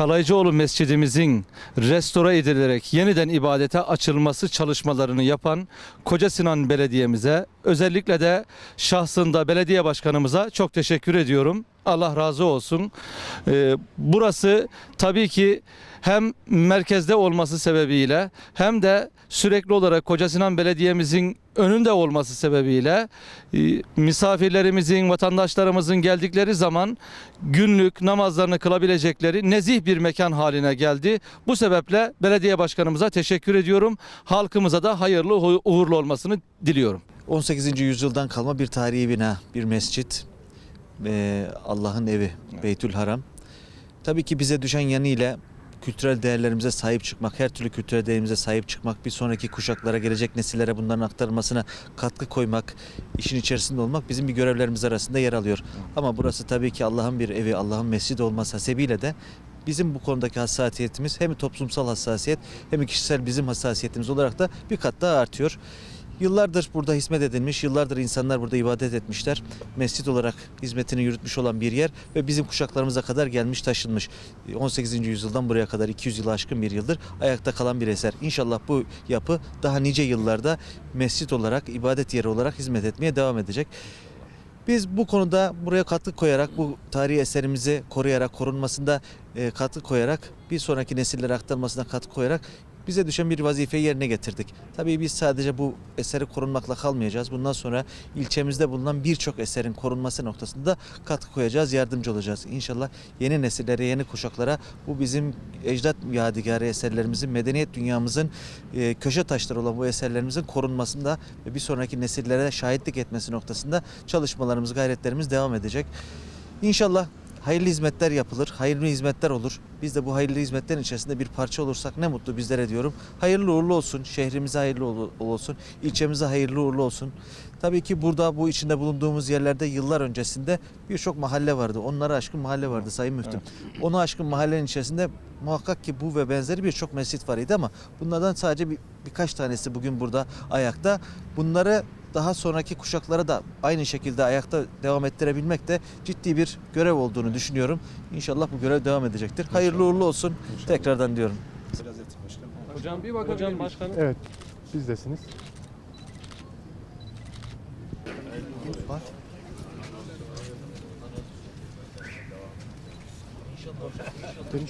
Kalaycıoğlu Mescidimizin restore edilerek yeniden ibadete açılması çalışmalarını yapan Koca Sinan Belediye'mize özellikle de şahsında belediye başkanımıza çok teşekkür ediyorum. Allah razı olsun. Ee, burası tabii ki hem merkezde olması sebebiyle hem de sürekli olarak Koca Sinan Belediye'mizin önünde olması sebebiyle e, misafirlerimizin, vatandaşlarımızın geldikleri zaman günlük namazlarını kılabilecekleri nezih bir mekan haline geldi. Bu sebeple belediye başkanımıza teşekkür ediyorum. Halkımıza da hayırlı uğurlu olmasını diliyorum. 18. yüzyıldan kalma bir tarihi bina, bir mescit, Ee, Allah'ın evi, Beytül Haram. Tabii ki bize düşen yanıyla kültürel değerlerimize sahip çıkmak, her türlü kültürel değerimize sahip çıkmak, bir sonraki kuşaklara, gelecek nesillere bunların aktarılmasına katkı koymak, işin içerisinde olmak bizim bir görevlerimiz arasında yer alıyor. Ama burası tabii ki Allah'ın bir evi, Allah'ın mescidi olması hasebiyle de bizim bu konudaki hassasiyetimiz hem toplumsal hassasiyet hem kişisel bizim hassasiyetimiz olarak da bir kat daha artıyor. Yıllardır burada hizmet edilmiş, yıllardır insanlar burada ibadet etmişler. Mescit olarak hizmetini yürütmüş olan bir yer ve bizim kuşaklarımıza kadar gelmiş taşınmış. 18. yüzyıldan buraya kadar 200 yılı aşkın bir yıldır ayakta kalan bir eser. İnşallah bu yapı daha nice yıllarda mescit olarak, ibadet yeri olarak hizmet etmeye devam edecek. Biz bu konuda buraya katkı koyarak, bu tarihi eserimizi koruyarak, korunmasında e, katkı koyarak, bir sonraki nesillere aktarmasına katkı koyarak bize düşen bir vazifeyi yerine getirdik. Tabii biz sadece bu eseri korunmakla kalmayacağız. Bundan sonra ilçemizde bulunan birçok eserin korunması noktasında katkı koyacağız, yardımcı olacağız. İnşallah yeni nesillere, yeni kuşaklara bu bizim ecdat yadigarı eserlerimizin, medeniyet dünyamızın e, köşe taşları olan bu eserlerimizin korunmasında ve bir sonraki nesillere şahitlik etmesi noktasında çalışmalarımız, gayretlerimiz devam edecek. İnşallah hayırlı hizmetler yapılır, hayırlı hizmetler olur. Biz de bu hayırlı hizmetlerin içerisinde bir parça olursak ne mutlu bizlere diyorum. Hayırlı uğurlu olsun, şehrimize hayırlı olsun, ilçemize hayırlı uğurlu olsun. Tabii ki burada bu içinde bulunduğumuz yerlerde yıllar öncesinde birçok mahalle vardı. Onlara aşkın mahalle vardı Sayın Müftüm. Onu aşkın mahallenin içerisinde muhakkak ki bu ve benzeri birçok mescit var idi ama bunlardan sadece bir, birkaç tanesi bugün burada ayakta. Bunları daha sonraki kuşaklara da aynı şekilde ayakta devam ettirebilmek de ciddi bir görev olduğunu düşünüyorum. İnşallah bu görev devam edecektir. İnşallah. Hayırlı uğurlu olsun. İnşallah. Tekrardan diyorum. Hocam bir bakın. Hocam başkanım. Evet. Sizdesiniz. Bak. İnşallah.